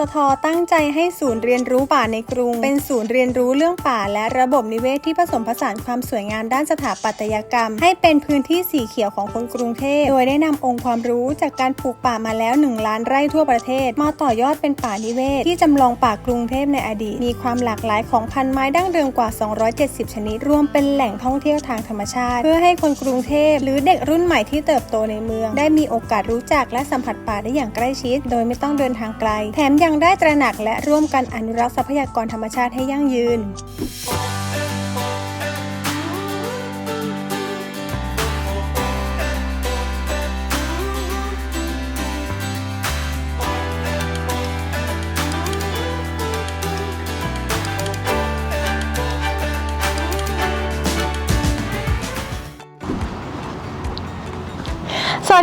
ตทตั้งใจให้ศูนย์เรียนรู้ป่าในกรุง เป็นศูนย์เรียนรู้เรื่องป่า และระบบนิเวศที่ผสมผสานความสวยงามด้านสถาปัตยกรรม ให้เป็นพื้นที่สีเขียวของคนกรุงเทพ โดยได้นำองค์ความรู้จากการปลูกป่ามาแล้ว 1 ล้านไร่ทั่วประเทศ มาต่อยอดเป็นป่านิเวศ ที่จำลองป่ากรุงเทพในอดีต มีความหลากหลายของพันไม้ดั้งเดิมกว่า 270 ชนิด รวมเป็นแหล่งท่องเที่ยวทางธรรมชาติ เพื่อให้คนกรุงเทพ หรือเด็กรุ่นใหม่ที่เติบโตในเมือง ได้มีโอกาสรู้จักและสัมผัสป่าได้อย่างใกล้ชิด โดยไม่ต้องเดินทางไกล แถมยังได้ตระหนักและร่วมกันอนุรักษ์ทรัพยากรธรรมชาติให้ยั่งยืน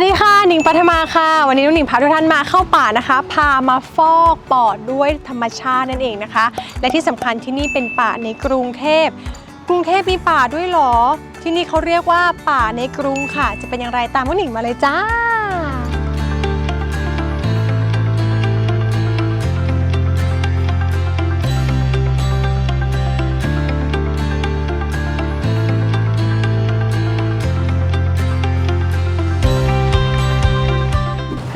วัสดีค่ะหนิงปัทมาค่ะ วันนี้น้องหนิงพาทุกท่านมาเข้าป่านะคะ พามาฟอกปอดด้วยธรรมชาตินั่นเองนะคะ และที่สำคัญที่นี่เป็นป่าในกรุงเทพ กรุงเทพมีป่าด้วยหรอ ที่นี่เขาเรียกว่าป่าในกรุงค่ะ จะเป็นอย่างไรตามน้องหนิงมาเลยจ้า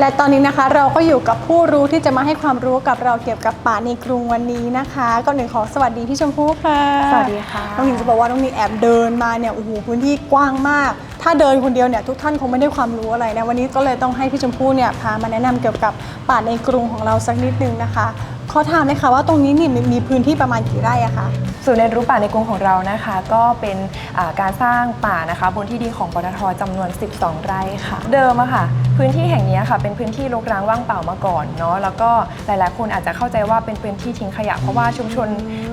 และตอนนี้นะคะเราก็อยู่กับผู้รู้ที่จะมาให้ความรู้กับเราเกี่ยวกับป่าในกรุงวันนี้นะคะก่อนหนึ่งขอสวัสดีพี่ชมพู่ค่ะสวัสดีค่ะน้องหนิงจะบอกว่าน้องหนิงแอบเดินมาเนี่ยโอ้โหพื้นที่กว้างมาก ถ้าเดินคนเดียวเนี่ยทุกท่านคงไม่ได้ความรู้อะไรนะวันนี้ก็เลยต้องให้พี่ชมพู่เนี่ยพามาแนะนำเกี่ยวกับป่าในกรุงของเราสักนิดนึงนะคะ ขอถามเลยค่ะว่าตรงนี้นี่มีพื้นที่ประมาณกี่ไร่อะคะ ศูนย์เรียนรู้ป่าในกรุงของเรานะคะ ก็เป็นอ่าการสร้างป่านะคะ บนที่ดินของปตทจำนวน 12 ไร่ค่ะ เดิมอะค่ะ พื้นที่แห่งนี้ค่ะ เป็นพื้นที่รกร้างว่างเปล่ามาก่อนเนาะแล้วก็หลายๆ คนอาจจะเข้าใจว่าเป็นพื้นที่ทิ้งขยะเพราะว่าชุมชน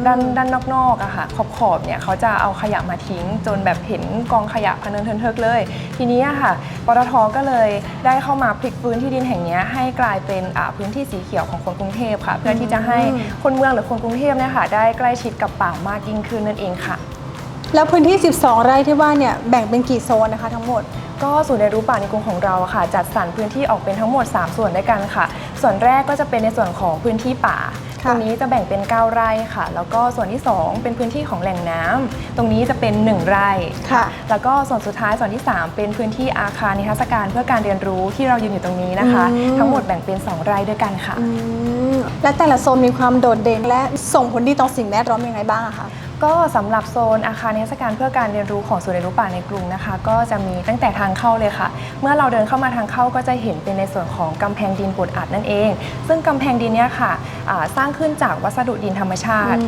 ด้านด้านนอกๆอะค่ะขอบขอบๆเนี่ยเขาจะเอาขยะมาทิ้ง จนแบบเห็นกองขยะพะเนินเทินเทิกเลย ทีนี้อะค่ะปตทก็เลยได้เข้ามาพลิกฟื้นที่ดินแห่งนี้ให้กลายเป็นอ่าพื้นที่สีเขียวของคนกรุงเทพค่ะเพื่อที่จะให้คนเมืองหรือคนกรุงเทพเนี่ยค่ะได้ใกล้ชิดกับป่ามากยิ่งขึ้นนั่นเองค่ะ แล้วพื้นที่ 12 ไร่ที่ว่าเนี่ยแบ่งเป็นกี่โซนนะคะทั้งหมดก็ศูนย์เรียนรู้ป่าในกรุงของเราอะค่ะ จัดสรรพื้นที่ออกเป็นทั้งหมด 3 ส่วนด้วยกันค่ะ ส่วนแรกก็จะเป็นในส่วนของพื้นที่ป่าค่ะ ตรงนี้จะแบ่งเป็น 9 ไร่ค่ะ แล้วก็ส่วนที่ 2 เป็นพื้นที่ของแหล่งน้ำตรงนี้จะเป็น 1 ไร่ค่ะ แล้วก็ส่วนสุดท้ายส่วนที่ 3 เป็นพื้นที่อาคารนิทรรศการเพื่อการเรียนรู้ที่เรายืนอยู่ตรงนี้นะคะอืมทั้งหมดแบ่งเป็น 2 ไร่ด้วยกันค่ะอืมและแต่ละโซนมีความโดดเด่นและส่งผลดีต่อสิ่งแวดล้อมยังไงบ้างอะคะ ก็สำหรับโซนอาคารนิทรรศการเพื่อการเรียนรู้ของศูนย์เรียนรู้ป่าในกรุงนะคะ ก็จะมีตั้งแต่ทางเข้าเลยค่ะ เมื่อเราเดินเข้ามาทางเข้าก็จะเห็นเป็นในส่วนของกำแพงดินปวดอัดนั่นเอง ซึ่งกำแพงดินเนี่ยค่ะสร้างขึ้นจากวัสดุดินธรรมชาติ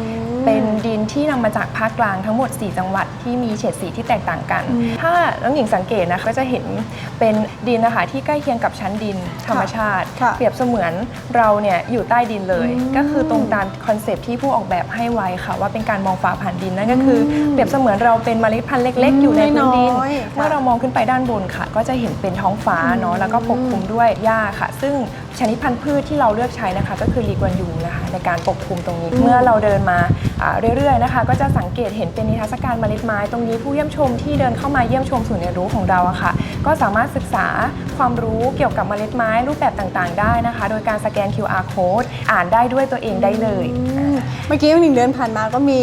เป็นดินที่นำมาจากภาคกลางทั้งหมด 4 จังหวัดที่มีเฉดสีที่แตกต่างกัน ถ้าน้องหญิงสังเกตนะคะก็จะเห็นเป็นดินนะคะที่ใกล้เคียงกับชั้นดินธรรมชาติค่ะเปรียบเสมือนเราเนี่ยอยู่ใต้ดินเลยอืมก็คือตรงตามคอนเซปต์ที่ผู้ออกแบบให้ไว้ค่ะ ว่าเป็นการมองฟ้าผ่านดินนั่นก็คืออมเปรียบเสมือนเราเป็นเมล็ดพันธุ์เล็ก ๆ อยู่ในพื้นดินน้อยๆค่ะเมื่อเรามองขึ้นไปด้านบนค่ะ ก็จะเห็นเป็นท้องฟ้าเนาะแล้วก็ปกคลุมด้วยหญ้าค่ะ ซึ่งชนิดพันธุ์พืชที่เราเลือกใช้นะคะ ก็คือลีกวนยูงนะคะ ในการปกคลุมตรงนี้ เมื่อเราเดินมาเรื่อยๆนะคะ ก็จะสังเกตเห็นเป็นนิทรรศการเมล็ดไม้ตรงนี้ผู้เยี่ยมชมที่เดินเข้ามาเยี่ยมชมศูนย์เรียนรู้ของเราอะค่ะ ก็สามารถศึกษา ความรู้เกี่ยวกับเมล็ดไม้รูปแบบต่างๆ ได้นะคะ โดยการสแกน QR code อ่านได้ด้วยตัวเองได้เลยอืมเมื่อกี้หนิงเดินผ่านมาก็มี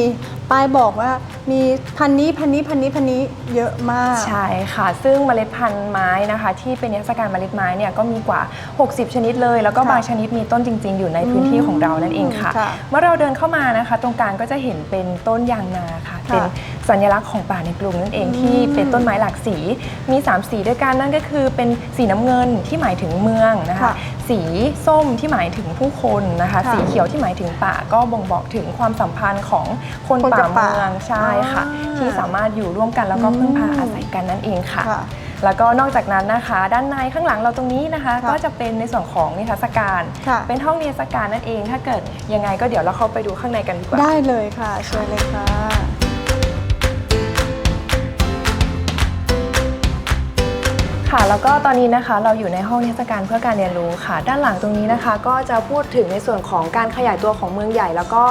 ป้ายบอกว่ามีพันนี้พันนี้พันนี้พันนี้เยอะมาก ใช่ค่ะ ซึ่งเมล็ดพันธุ์ไม้นะคะ ที่เป็นนิทรรศการเมล็ดไม้เนี่ยก็มีกว่า 60 ชนิดเลย แล้วก็ค่ะบางชนิดมีต้นจริง ๆ อยู่ในพื้นที่ของเรานั่นเองค่ะ ค่ะ เมื่อเราเดินเข้ามานะคะ ตรงกลางก็จะเห็นเป็นต้นยางนาค่ะค่ะ เป็นสัญลักษณ์ของป่าในกรุงนั่นเองอืมที่เป็นต้นไม้หลากสี มี 3 สีด้วยกันนั่นก็คือเป็นสีน้ำเงินที่หมายถึงเมืองนะคะค่ะสีส้มที่หมายถึงผู้คนนะคะค่ะสีเขียวที่หมายถึงป่าก็บ่งบอกถึงความสัมพันธ์ของคนคนกัป่าบป่าเมืองใช่ค่ะอ่าที่สามารถอยู่ร่วมกันแล้วก็พึ่งพาอาศัยกันนั่นเองค่ะค่ะแล้วก็นอกจากนั้นนะคะ ด้านในข้างหลังเราตรงนี้นะคะค่ะก็จะเป็นในส่วนของนิทรรศการค่ะเป็นห้องนิทรรศการนั่นเอง ถ้าเกิดยังไงก็เดี๋ยวเราเข้าไปดูข้างในกันดีกว่า ได้เลยค่ะเชิญเลยค่ะ คค่ะแล้วก็ตอนนี้นะคะเราอยู่ในห้องนิทรรศการเพื่อการเรียนรู้ค่ะ ด้านหลังตรงนี้นะคะ ก็จะพูดถึงในส่วนของการขยายตัวของเมืองใหญ่ แล้วก็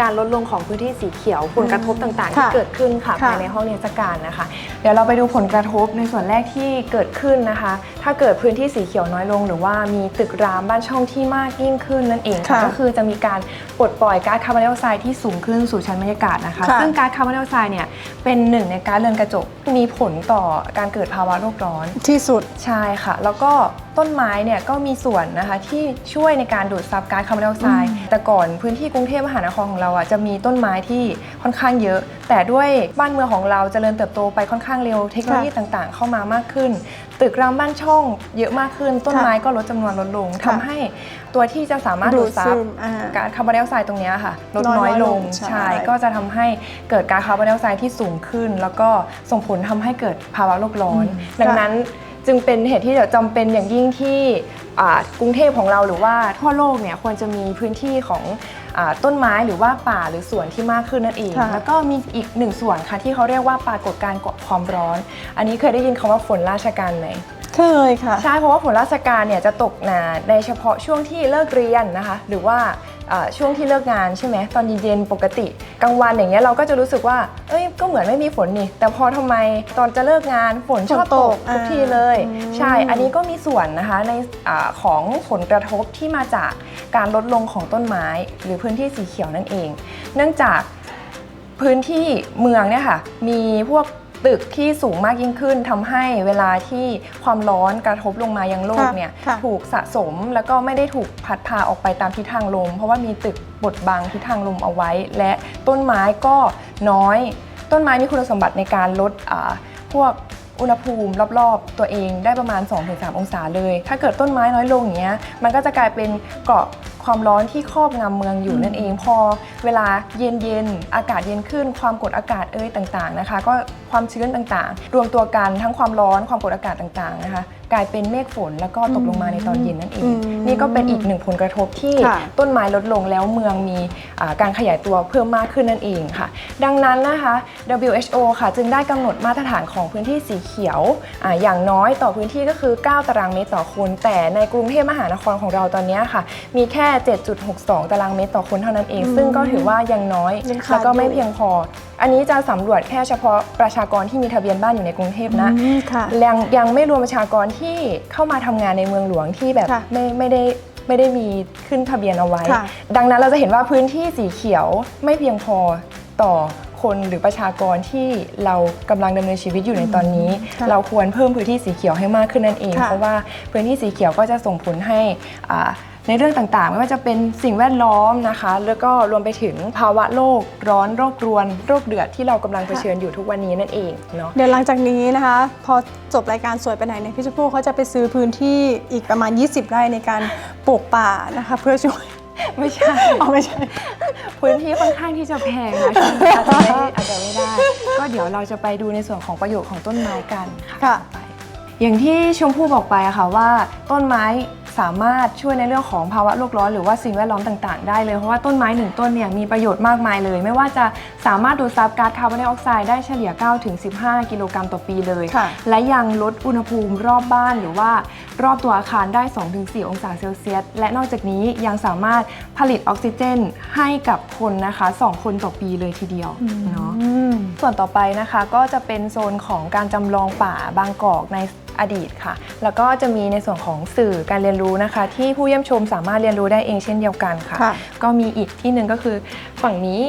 การลดลงของพื้นที่สีเขียวผลกระทบต่างๆ ที่ค่ะเกิดขึ้นค่ะค่ะภายในห้องนิทรรศการนะคะ เดี๋ยวเราไปดูผลกระทบในส่วนแรกที่เกิดขึ้นนะคะ ถ้าเกิดพื้นที่สีเขียวน้อยลง หรือว่ามีตึกรามบ้านช่องที่มากยิ่งขึ้นนั่นเองค่ะค่ะก็คือจะมีการปลดปล่อยก๊าซคาร์บอนไดออกไซด์ที่สูงขึ้นสู่ชั้นบรรยากาศนะคะค่ะซึ่งก๊าซคาร์บอนไดออกไซด์เนี่ยเป็นหนึ่งในก๊าซเรือนกระจกมีผลต่อการเกิดภาวะโลกร้อนที่สุด ใช่ค่ะ แล้วก็ต้นไม้เนี่ยก็มีส่วนนะคะที่ช่วยในการดูดซับก๊าซคาร์บอนไดออกไซด์แต่ก่อนพื้นที่กรุงเทพมหานครของเราอะจะมีต้นไม้ที่ค่อนข้างเยอะ แต่ด้วยบ้านเมืองของเราเจริญเติบโตไปค่อนข้างเร็วเทคโนโลยีต่างๆ เข้ามามากขึ้น ตึกรามบ้านช่องเยอะมากขึ้น ต้นไม้ก็ลดจำนวนลดลงค่ะทำให้ตัวที่จะสามารถดูดซัดูบดซึมอ่าก๊าซคาร์บอนไดออกไซด์ตรงเนี้ยค่ะลดน้น้ออยยลลงงใช่ใช่ก็จะทำให้เกิดก๊าซคาร์บอนไดออกไซด์ที่สูงขึ้น แล้วก็ส่งผลทำให้เกิดภาวะโลกร้อน ดังนั้น จึงเป็นเหตุที่เดี๋ยวจำเป็นอย่างยิ่งที่อ่ากรุงเทพของเราหรือว่าทั่วโลกเนี่ยควรจะมีพื้นที่ของอาต้นไม้หรือว่าป่าหรือสวนที่มากขึ้นนั่นเอง ค่ะ แล้วก็มีอีกหนึ่งส่วนค่ะที่เขาเรียกว่าปรากฏการณ์ความร้อน อันนี้เคยได้ยินคำว่าฝนราชการไหม เคยค่ะ ใช่เพราะว่าฝนราชการเนี่ยจะตกหนาในเฉพาะช่วงที่เลิกเรียนนะคะ หรือว่าอ่า ช่วงที่เลิกงานใช่ไหมตอนเย็นๆปกติกลางวันอย่างเงี้ยเราก็จะรู้สึกว่า เอ้ยก็เหมือนไม่มีฝนนี่ แต่พอทำไมตอนจะเลิกงานฝนชอบตกฝนตกทุกทีเลยอ่าใช่อันนี้ก็มีส่วนนะคะในอาของผลกระทบที่มาจากการลดลงของต้นไม้ หรือพื้นที่สีเขียวนั่นเอง เนื่องจากพื้นที่เมืองเนี่ยค่ะมีพวก ตึกที่สูงมากยิ่งขึ้นทำให้เวลาที่ความร้อนกระทบลงมายังโลกค่ะเนี่ยค่ะถูกสะสมแล้วก็ไม่ได้ถูกพัดพาออกไปตามทิศทางลม เพราะว่ามีตึกบดบังทิศทางลมเอาไว้ และต้นไม้ก็น้อย ต้นไม้มีคุณสมบัติในการลดอ่าพวกอุณหภูมิรอบๆ ตัวเองได้ประมาณ 2-3 องศาเลย ถ้าเกิดต้นไม้น้อยลงอย่างเงี้ยมันก็จะกลายเป็นเกราะ ความร้อนที่ครอบงำเมืองอยู่นั่นเอง พอเวลาเย็นๆอากาศเย็นขึ้น ความกดอากาศเอ่ยต่างๆนะคะ ก็ความชื้นต่างๆ รวมตัวกันทั้งความร้อนความกดอากาศต่างๆนะคะ กลายเป็นเมฆฝนแล้วก็ตกลงมาในตอนเย็นนั่นเองอืมนี่ก็เป็นอีกหนึ่งผลกระทบที่ค่ะต้นไม้ลดลงแล้วเมืองมีอ่าการขยายตัวเพิ่มมากขึ้นนั่นเองค่ะ ดังนั้นนะคะ WHO ค่ะจึงได้กำหนดมาตรฐานของพื้นที่สีเขียวอาอย่างน้อยต่อพื้นที่ก็คือ 9 ตารางเมตรต่อคน แต่ในกรุงเทพมหานครของเราตอนเนี้ยค่ะ มีแค่ 7.62 ตารางเมตรต่อคนเท่านั้นเอง ซึ่งก็ถือว่ายังน้อยยังขาดแล้วก็ไม่อยู่เพียงพอ อันนี้จะสำรวจแค่เฉพาะประชากรที่มีทะเบียนบ้านอยู่ในกรุงเทพนะอืมค่ะ ยังยังไม่รวมประชากรที่เข้ามาทำงานในเมืองหลวงที่แบบค่ะไม่ไม่ได้ไม่ได้มีขึ้นทะเบียนเอาไว้ ค่ะ ดังนั้นเราจะเห็นว่าพื้นที่สีเขียวไม่เพียงพอต่อคนหรือประชากรที่เรากำลังดำเนินชีวิตอยู่ในตอนนี้ ค่ะเราควรเพิ่มพื้นที่สีเขียวให้มากขึ้นนั่นเอง ค่ะเพราะว่าพื้นที่สีเขียวก็จะส่งผลให้อ่า ในเรื่องต่างๆ ไม่ว่าจะเป็นสิ่งแวดล้อมนะคะ แล้วก็รวมไปถึงภาวะโลกร้อนโรครวนโรคเดือดที่เรากำลังเผชิญอยู่ทุกวันนี้นั่นเองเนาะเดี๋ยวหลังจากนี้นะคะ พอจบรายการสวยไปไหนเนี่ยพี่ชมพู่เขาจะไปซื้อพื้นที่อีกประมาณ 20 ไร่ในการปลูกป่านะคะเพื่อช่วยไม่ใช่เอาไม่ใช่ พื้นที่ค่อนข้างที่จะแพงนะช่วงนี้อาจจะไม่อาจจะไม่ได้ ก็เดี๋ยวเราจะไปดูในส่วนของประโยชน์ของต้นไม้กันค่ะค่ะต่อไปอย่างที่ชมพู่บอกไปอะค่ะว่าต้นไม้ สามารถช่วยในเรื่องของภาวะโลกร้อนหรือว่าสิ่งแวดล้อมต่างๆ ได้เลย เพราะว่าต้นไม้หนึ่งต้นเนี่ยมีประโยชน์มากมายเลย ไม่ว่าจะสามารถดูดซับก๊าซคาร์บอนไดออกไซด์ได้เฉลี่ย 9-15 กิโลกรัมต่อปีเลยค่ะและยังลดอุณหภูมิรอบบ้านหรือว่ารอบตัวอาคารได้ 2-4 องศาเซลเซียส และนอกจากนี้ยังสามารถผลิตออกซิเจนให้กับคนนะคะ 2 คนต่อปีเลยทีเดียวเนาะอืมส่วนต่อไปนะคะก็จะเป็นโซนของการจำลองป่าบางกอกใน อดีตค่ะ แล้วก็จะมีในส่วนของสื่อการเรียนรู้นะคะ ที่ผู้เยี่ยมชมสามารถเรียนรู้ได้เองเช่นเดียวกันค่ะค่ะก็มีอีกที่หนึ่งก็คือฝั่งนี้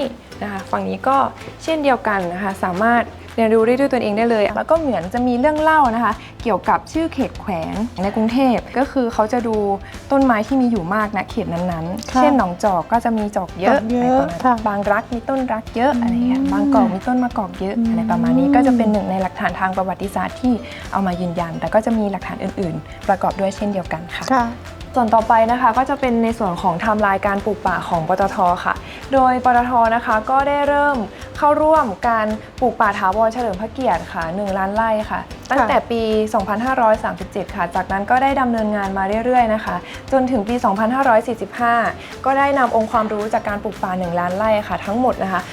นะคะ ฝั่งนี้ก็เช่นเดียวกันนะคะ สามารถ เรียนรู้ได้ด้วยตัวเองได้เลย แล้วก็เหมือนจะมีเรื่องเล่านะคะ เกี่ยวกับชื่อเขตแขวงในกรุงเทพก็คือเขาจะดูต้นไม้ที่มีอยู่มากนะเขตนั้นๆ ค่ะเช่นหนองจอกก็จะมีจอกเยอะจอกเยอะไรประมาณนั้นค่ะบางรักมีต้นรักเยอะอะไรเงี้ยอืมบางกอกมีต้นมะกอกเยอะอืม อะไรประมาณนี้ก็จะเป็นหนึ่งในหลักฐานทางประวัติศาสตร์ที่เอามายืนยัน แต่ก็จะมีหลักฐานอื่น ๆ ประกอบด้วยเช่นเดียวกันค่ะ ค่ะ ส่วนต่อไปนะคะก็จะเป็นในส่วนของไทม์ไลน์การปลูกป่าของปตทค่ะ โดยปตทนะคะก็ได้เริ่มเข้าร่วมการปลูกป่าถาวรเฉลิมพระเกียรติค่ะ 1 ล้านไร่ค่ะ ตั้งแต่ปี 2537 ค่ะ จากนั้นก็ได้ดำเนินงานมาเรื่อยๆนะคะ จนถึงปี 2545 ก็ได้นำองค์ความรู้จากการปลูกป่า 1 ล้านไร่ค่ะ ทั้งหมดนะคะ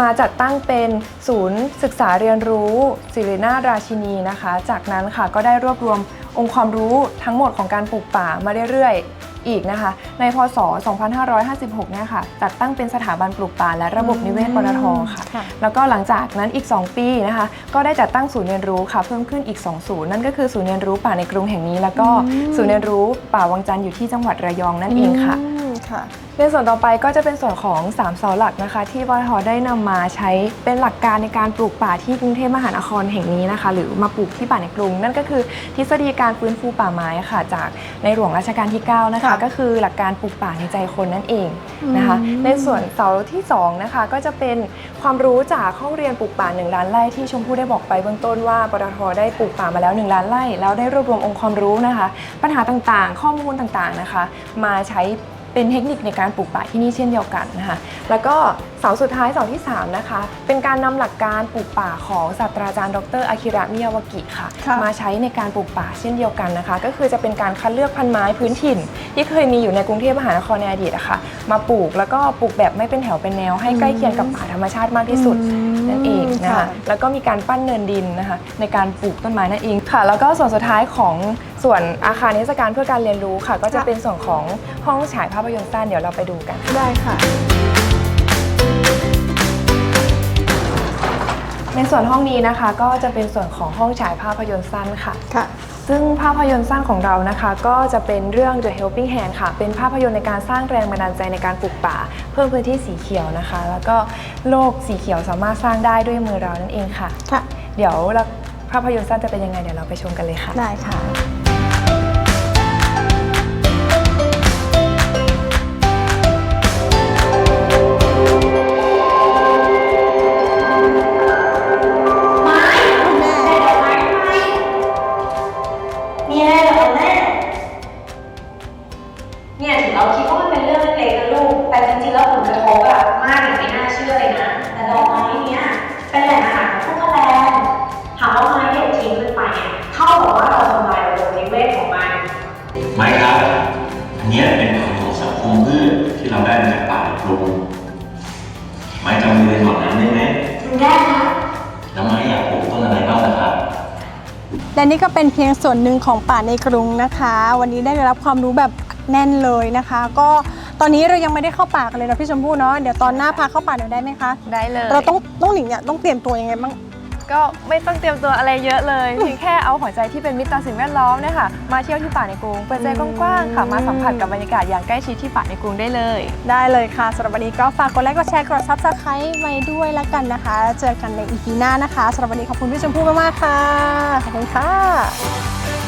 มาจัดตั้งเป็นศูนย์ศึกษาเรียนรู้ศิรินาถราชินีนะคะ จากนั้นค่ะก็ได้รวบรวม องค์ความรู้ทั้งหมดของการปลูกป่ามาเรื่อยๆ อีกนะคะ ในพศ 2556 เนี่ยค่ะ จัดตั้งเป็นสถาบันปลูกป่าและระบบนิเวศปตทค่ะ ค่ะ แล้วก็หลังจากนั้นอีก 2 ปีนะคะ ก็ได้จัดตั้งศูนย์เรียนรู้ค่ะ เพิ่มขึ้นอีก 2 ศูนย์นั่นก็คือศูนย์เรียนรู้ป่าในกรุงแห่งนี้ แล้วก็อืมศูนย์เรียนรู้ป่าวังจันทร์อยู่ที่จังหวัดระยองนั่นเองค่ะม ค่ะในส่วนต่อไปก็จะเป็นส่วนของ3เสาหลักนะคะ ที่ปตทได้นำมาใช้เป็นหลักการในการปลูกป่าที่กรุงเทพมหานครแห่งนี้นะคะ หรือมาปลูกที่ป่าในกรุง นั่นก็คือทฤษฎีการฟื้นฟูป่าไม้ค่ะ จากในหลวงรัชกาลที่9นะคะค่ะก็คือหลักการปลูกป่าในใจคนนั่นเองนะคะอืมในส่วนเสาที่2นะคะก็จะเป็นความรู้จากห้องเรียนปลูกป่า1ล้านไร่ที่ชมพู่ได้บอกไปเบื้องต้นว่าปตทได้ปลูกป่ามาแล้ว1ล้านไร่แล้วได้รวบรวมองค์ความรู้นะคะ ปัญหาต่างๆ ข้อมูลต่างๆนะคะ มาใช้ เป็นเทคนิคในการปลูกป่าที่นี่เช่นเดียวกันนะคะแล้วก็เสาสุดท้ายเสาที่ 3 นะคะ เป็นการนำหลักการปลูกป่าของศาสตราจารย์ดรอาคิระมิยาวากิค่ะค่ะ มาใช้ในการปลูกป่าเช่นเดียวกันนะคะ ก็คือจะเป็นการคัดเลือกพันธุ์ไม้พื้นถิ่น ที่เคยมีอยู่ในกรุงเทพมหานครในอดีตอะค่ะมาปลูกแล้วก็ปลูกแบบไม่เป็นแถวเป็นแนว ให้ใกล้เคียงกับป่าธรรมชาติมากที่สุดอืมนั่นเองนะค่ะคะแล้วก็มีการปั้นเนินดินนะคะในการปลูกต้นไม้นั่นเองค่ะ แล้วก็ส่วนสุดท้ายของ ส่วนอาคารนิทรรศการเพื่อการเรียนรู้ค่ะ ก็จะเป็นส่วนของห้องฉายภาพยนตร์สั้นเดี๋ยวเราไปดูกัน ได้ค่ะ ในส่วนห้องนี้นะคะ ก็จะเป็นส่วนของห้องฉายภาพยนตร์สั้นค่ะ ค่ะ ซึ่งภาพยนตร์สั้นของเรานะคะ ก็จะเป็นเรื่อง The Helping Hand ค่ะ เป็นภาพยนตร์ในการสร้างแรงบันดาลใจในการปลูกป่า เพิ่มพื้นที่สีเขียวนะคะ แล้วก็โลกสีเขียวสามารถสร้างได้ด้วยมือเรานั่นเองค่ะ ค่ะ เดี๋ยวเราภาพยนตร์สั้นจะเป็นยังไงเดี๋ยวเราไปชมกันเลยค่ะ ได้ค่ะ อันเนี้ยเป็นผลของสังคมพืชที่เราได้มาจากป่าปลูกไม้จำเรียนหมดนั้นได้ไหมถึงได้นะแล้วไม้อยากปลูกต้นอะไรบ้างนะครับและนี่ก็เป็นเพียงส่วนหนึ่งของป่าในกรุงนะคะ วันนี้ได้รับความรู้แบบแน่นเลยนะคะ ก็ตอนนี้เรายังไม่ได้เข้าป่ากันเลยนะพี่ชมพู่เนาะเดี๋ยวตอนหน้าพาเข้าป่าเดี๋ยวได้ไหมคะ ได้เลย เราต้องต้องหนิงเนี่ยต้องเตรียมตัวยังไงบ้าง ก็ไม่ต้องเตรียมตัวอะไรเยอะเลยเพียงแค่เอาหัวใจที่เป็นมิตรต่อสิ่งแวดล้อมเนี่ยค่ะมาเที่ยวที่ป่าในกรุงเปิดใจกว้างๆค่ะมาสัมผัสกับบรรยากาศอย่างใกล้ชิดที่ป่าในกรุงได้เลย ได้เลยค่ะสำหรับวันนี้ก็ฝากกดไลค์กดแชร์กดซับสไครต์ไว้ด้วยแล้วกันนะคะ เจอกันในอีพีหน้านะคะสำหรับวันนี้ขอบคุณพี่ชมพู่มากๆค่ะขอบคุณค่ะ